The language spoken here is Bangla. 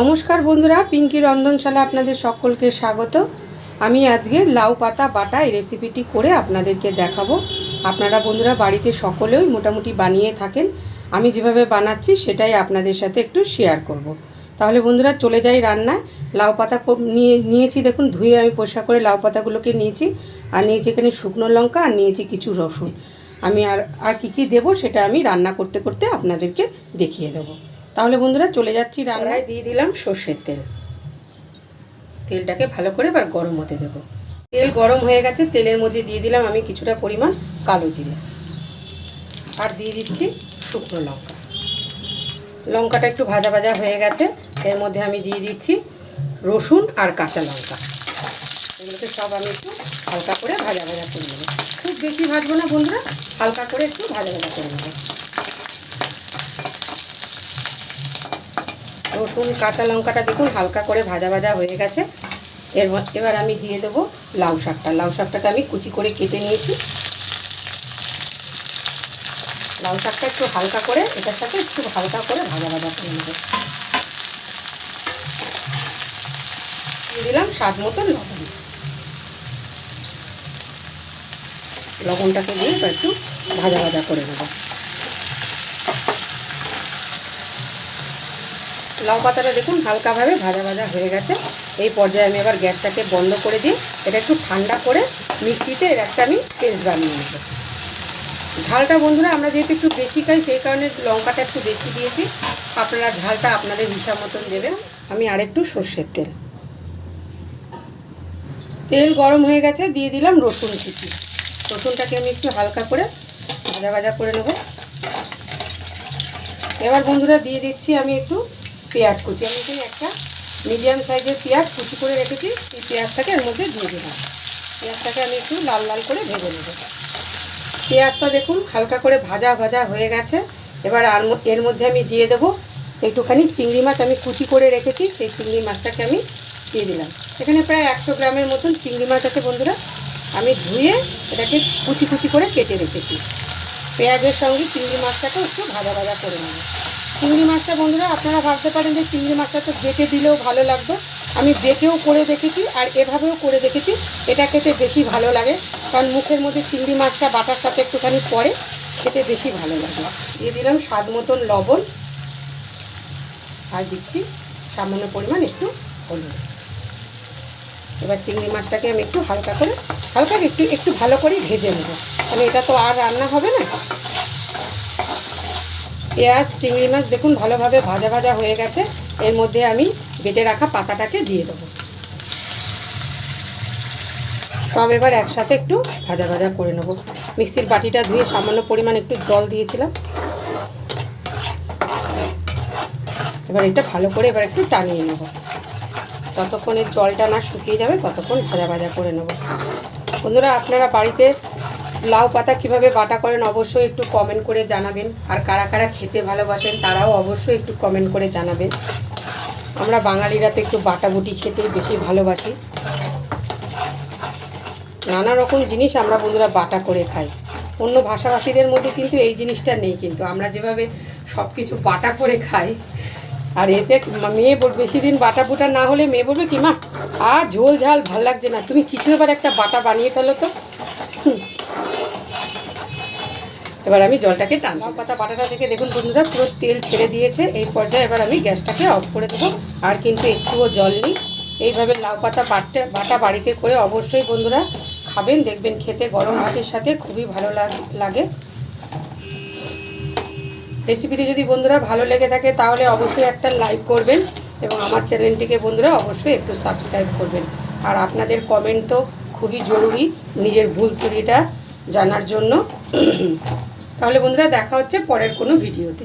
নমস্কার বন্ধুরা, পিঙ্কি রন্ধনশালা আপনাদের সকলকে স্বাগত। আমি আজকে লাউ পাতা বাটা এই রেসিপিটি করে আপনাদেরকে দেখাবো। আপনারা বন্ধুরা বাড়িতে সকলেই মোটামুটি বানিয়ে থাকেন। আমি যেভাবে বানাচ্ছি সেটাই আপনাদের সাথে একটু শেয়ার করব। তাহলে বন্ধুরা চলে যাই রান্নায়। লাউ পাতা নিয়ে, নিয়েছি দেখুন, ধুয়ে আমি পরিষ্কার করে লাউ পাতাগুলোকে নিয়েছি। আর নিয়েছি এখানে শুকনো লঙ্কা আর নিয়েছি কিছু রসুন। আমি আর আর কী কী দেবো সেটা আমি রান্না করতে করতে আপনাদেরকে দেখিয়ে দেবো। তাহলে বন্ধুরা চলে যাচ্ছি রান্নায়। দিয়ে দিলাম সর্ষের তেল। তেলটাকে ভালো করে এবার গরম হতে দেবো। তেল গরম হয়ে গেছে, তেলের মধ্যে দিয়ে দিলাম আমি কিছুটা পরিমাণ কালো জিরে। আর দিয়ে দিচ্ছি শুকনো লঙ্কা। লঙ্কাটা একটু ভাজা ভাজা হয়ে গেছে, এর মধ্যে আমি দিয়ে দিচ্ছি রসুন আর কাঁচা লঙ্কা। এগুলোকে সব আমি একটু হালকা করে ভাজা ভাজা করে নেব। খুব বেশি ভাজবো না বন্ধুরা, হালকা করে একটু ভাজা ভাজা করে নেব। রসুন, কাঁচা লঙ্কাটা দেখুন, হালকা করে ভাজা ভাজা হয়ে গেছে। এর এবার আমি দিয়ে দেবো লাউ শাকটা। লাউ শাকটাকে আমি কুচি করে কেটে নিয়েছি। লাউ শাকটা একটু হালকা করে, এটার সাথে একটু হালকা করে ভাজা ভাজা করে নেব। দিলাম স্বাদ মতন লবণ। লবণটাকে দিয়ে একটু ভাজা ভাজা করে নেব। লাউ পাতাটা দেখুন হালকাভাবে ভাজা ভাজা হয়ে গেছে। এই পর্যায়ে আমি এবার গ্যাসটাকে বন্ধ করে দিই এটা একটু ঠান্ডা করে মিক্সিতে এর একটা আমি পেস্ট বানিয়ে নেব। ঝালটা বন্ধুরা আমরা যেহেতু একটু বেশি খাই, সেই কারণে লঙ্কাটা একটু বেশি দিয়েছি। আপনারা ঝালটা আপনাদের হিসাব মতন দেবেন। আমি আরেকটু সর্ষের তেল। তেল গরম হয়ে গেছে, দিয়ে দিলাম রসুন কুচি। রসুনটাকে আমি একটু হালকা করে ভাজা ভাজা করে নেব। এবার বন্ধুরা দিয়ে দিচ্ছি আমি একটু পেঁয়াজ কুচি। আমি এখানে একটা মিডিয়াম সাইজের পেঁয়াজ কুচি করে রেখেছি। এই পেঁয়াজটাকে এর মধ্যে দিয়ে দিলাম। পেঁয়াজটাকে আমি একটু লাল লাল করে ভেজে নেব। পেঁয়াজটা দেখুন হালকা করে ভাজা ভাজা হয়ে গেছে। এবার আর এর মধ্যে আমি দিয়ে দেবো একটুখানি চিংড়ি মাছ। আমি কুচি করে রেখেছি, সেই চিংড়ি মাছটাকে আমি দিয়ে দিলাম। এখানে প্রায় একশো গ্রামের মতন চিংড়ি মাছ আছে বন্ধুরা। আমি ধুয়ে এটাকে কুচি কুচি করে কেটে রেখেছি। পেঁয়াজের সঙ্গে চিংড়ি মাছটাকে একটু ভাজা ভাজা করে নেব। চিংড়ি মাছটা বন্ধুরা, আপনারা ভাবতে পারেন যে চিংড়ি মাছটা তো বেটে দিলেও ভালো লাগবে। আমি বেটেও করে দেখেছি আর এভাবেও করে দেখেছি, এটা খেতে বেশি ভালো লাগে। কারণ মুখের মধ্যে চিংড়ি মাছটা, বাটার সাথে একটুখানি পরে খেতে বেশি ভালো লাগে। দিয়ে দিলাম স্বাদ মতন লবণ। আর দিচ্ছি সামান্য পরিমাণ একটু হলুদ। এবার চিংড়ি মাছটাকে আমি একটু হালকা করে, হালকা একটু একটু ভালো করে ভেজে নেব। মানে এটা তো আর রান্না হবে না। পেঁয়াজ, চিংড়ি মাছ, দেখুন ভালোভাবে ভাজা ভাজা হয়ে গেছে। এর মধ্যে আমি বেটে রাখা পাতাটাকে দিয়ে দেবো। সব এবার একসাথে একটু ভাজা ভাজা করে নেব। মিক্সির বাটিটা ধুয়ে সামান্য পরিমাণ একটু জল দিয়েছিলাম। এবার এটা ভালো করে এবার একটু টানিয়ে নেব। ততক্ষণ জলটা না শুকিয়ে যাবে ততক্ষণ ভাজা ভাজা করে নেব। বন্ধুরা, আপনারা বাড়িতে লাউ পাতা কীভাবে বাটা করেন অবশ্যই একটু কমেন্ট করে জানাবেন। আর কারা কারা খেতে ভালোবাসেন তারাও অবশ্যই একটু কমেন্ট করে জানাবেন। আমরা বাঙালিরা তো একটু বাটাবুটি খেতেই বেশি ভালোবাসি। নানা রকম জিনিস আমরা বন্ধুরা বাটা করে খাই। অন্য ভাষাভাষীদের মধ্যে কিন্তু এই জিনিসটা নেই কিন্তু আমরা যেভাবে সব কিছু বাটা করে খাই, আর এতে মেয়ে বল- বেশি দিন বাটা বুটা না হলে মেয়ে বলবে কি, মা, আর ঝোল ঝাল ভালো লাগছে না। তুমি কিছু একটা বাটা বানিয়ে ফেলো তো। এবার আমি জলটাকে টানলাম পাতা বাটাটা থেকে দেখুন বন্ধুরা, পুরো তেল ছেড়ে দিয়েছে। এই পর্যায়ে এবার আমি গ্যাসটাকে অফ করে দেবো। আর কিন্তু একটুও জল নেই। এইভাবে লাউ পাতা বাটতে, বাটা বাড়িতে করে অবশ্যই বন্ধুরা খাবেন। দেখবেন খেতে গরম ভাতের সাথে খুবই ভালো লাগে। রেসিপিটি যদি বন্ধুরা ভালো লেগে থাকে, তাহলে অবশ্যই একটা লাইক করবেন এবং আমার চ্যানেলটিকে বন্ধুরা অবশ্যই একটু সাবস্ক্রাইব করবেন। আর আপনাদের কমেন্ট তো খুবই জরুরি নিজের ভুল ত্রুটিটা জানার জন্য। তাহলে বন্ধুরা দেখা হচ্ছে পরের কোনো ভিডিওতে।